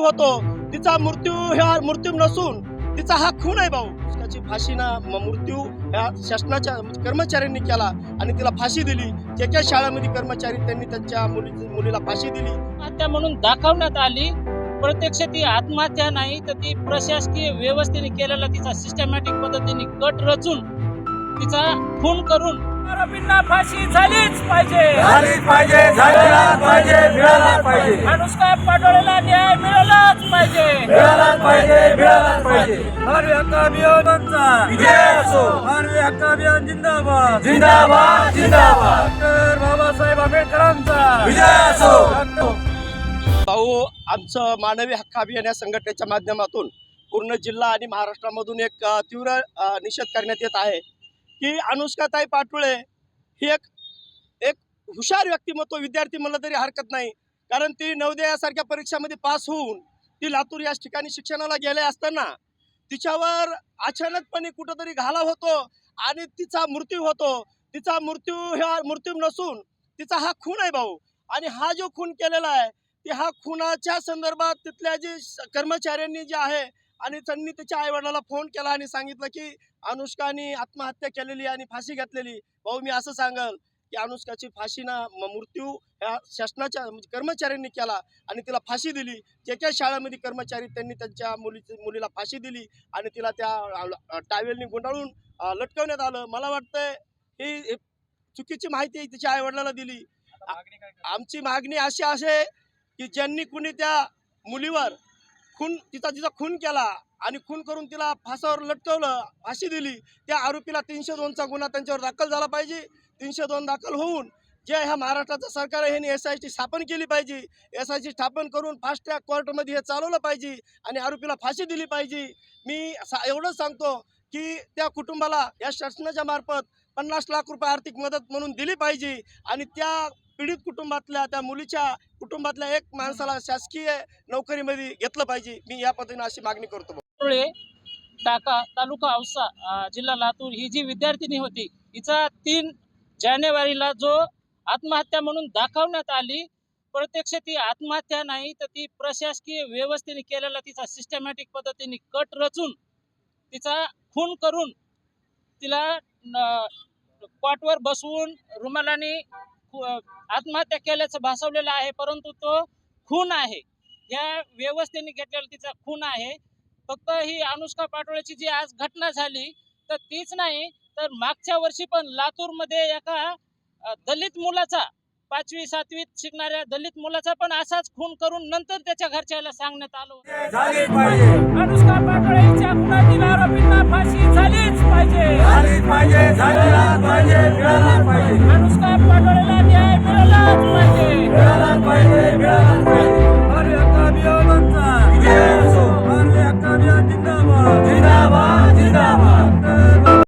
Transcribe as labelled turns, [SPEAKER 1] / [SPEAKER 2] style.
[SPEAKER 1] मृत्यू होतो. तिचा मृत्यू ह्या मृत्यू नसून तिचा हा खून आहे भाऊ. त्याची फाशी ना मृत्यू ह्या शासनाच्या कर्मचाऱ्यांनी केला आणि तिला फाशी दिली. जे काही शाळेमध्ये कर्मचारी त्यांनी त्यांच्या मुली मुलीला फाशी दिली.
[SPEAKER 2] आत्महत्या म्हणून दाखवण्यात आली. प्रत्यक्ष ती आत्महत्या नाही तर ती प्रशासकीय व्यवस्थेने केलेला तिचा सिस्टमॅटिक पद्धतीने कट रचून तिचा खून करून आरोपींना फाशी झालीच पाहिजे
[SPEAKER 3] झालीच पाहिजे.
[SPEAKER 2] अनुष्का पाटोळेला न्याय मिळालाच पाहिजे.
[SPEAKER 3] मिळालाच पाहिजे मिळालाच पाहिजे. मानवी हक्क अभियानाचा विजय असो. मानवी हक्क अभियान जिंदाबाद. जिंदाबाद जिंदाबाद. डॉक्टर बाबासाहेब आंबेडकरांचा. विजय असो.
[SPEAKER 1] भाऊ आमचं मानवी हक्क अभियान या संघटनेच्या माध्यमातून पूर्ण जिल्हा आणि महाराष्ट्रामधून एक तीव्र निषेध करण्यात येत आहे की अनुष्काताई पाटोळे ही एक एक हुशार व्यक्तिमत्व विद्यार्थी म्हणलं तरी हरकत नाही. कारण ती नवोदयासारख्या परीक्षामध्ये पास होऊन ती लातूर याच ठिकाणी शिक्षणाला गेले असताना तिच्यावर अचानकपणे कुठंतरी घाला होतो आणि तिचा मृत्यू होतो. तिचा मृत्यू ह्या मृत्यू नसून तिचा हा खून आहे भाऊ. आणि हा जो खून केलेला आहे ती हा खुनाच्या संदर्भात तिथल्या जे कर्मचाऱ्यांनी जे आहे आणि त्यांनी त्याच्या आईवडिलाला फोन केला आणि सांगितलं की अनुष्काने आत्महत्या केलेली आणि फाशी घेतलेली. भाऊ मी असं सांगल की अनुष्काची फाशी ना मृत्यू ह्या शासनाच्या म्हणजे कर्मचाऱ्यांनी केला आणि तिला फाशी दिली. जे काही शाळेमध्ये कर्मचारी त्यांनी त्यांच्या मुली मुलीला फाशी दिली आणि तिला त्या टावेलनी गुंडाळून लटकवण्यात आलं. मला वाटतंय ही ही चुकीची माहिती तिच्या आईवडिलाला दिली. आमची मागणी अशी आहे की ज्यांनी कुणी त्या मुलीवर खून तिचा तिचा खून केला आणि खून करून तिला फासावर लटकवलं फाशी दिली त्या आरोपीला तीनशे दोनचा गुन्हा त्यांच्यावर दाखल झाला पाहिजे. तीनशे दोन दाखल होऊन जे ह्या महाराष्ट्राचं सरकार आहे ह्यांनी एस आय टी स्थापन केली पाहिजे. एस आय टी स्थापन करून फास्ट ट्रॅक कोर्टमध्ये हे चालवलं पाहिजे आणि आरोपीला फाशी दिली पाहिजे. मी सा एवढंच सांगतो की त्या कुटुंबाला या शासनाच्या मार्फत पन्नास लाख रुपये आर्थिक मदत म्हणून दिली पाहिजे आणि त्या पीडित कुटुंबातल्या त्या मुलीच्या कुटुंबातल्या एक माणसाला शासकीय नोकरीमध्ये घेतलं पाहिजे. मी या पद्धतीने अशी मागणी करतो
[SPEAKER 2] टाका तालुका औसा जिल्हा लातूर ही जी विद्यार्थिनी होती हिचा तीन जानेवारीला जो आत्महत्या म्हणून दाखवण्यात आली प्रत्यक्ष ती आत्महत्या नाही तर ती प्रशासकीय व्यवस्थेने केलेला तिचा सिस्टमॅटिक पद्धतीने कट रचून तिचा खून करून तिला क्वाटवर बसवून रुमालाने आत्महत्या केल्याचं भासवलेलं आहे परंतु तो खून आहे. या व्यवस्थेने घेतलेला तिचा खून आहे. फक्त ही अनुष्का पाटोळेची जी आज घटना झाली तर तीच नाही तर मागच्या वर्षी पण लातूरमध्ये एका दलित मुलाचा पाचवी सातवीत शिकणाऱ्या दलित मुलाचा पण असाच खून करून नंतर त्याच्या घरच्याला सांगण्यात आलं अनुष्का पाटोळेच्या खुनातील आरोपींना फाशी झालीच पाहिजे.
[SPEAKER 3] पाहिजे. मिळालाच Brother, my dear. My dear.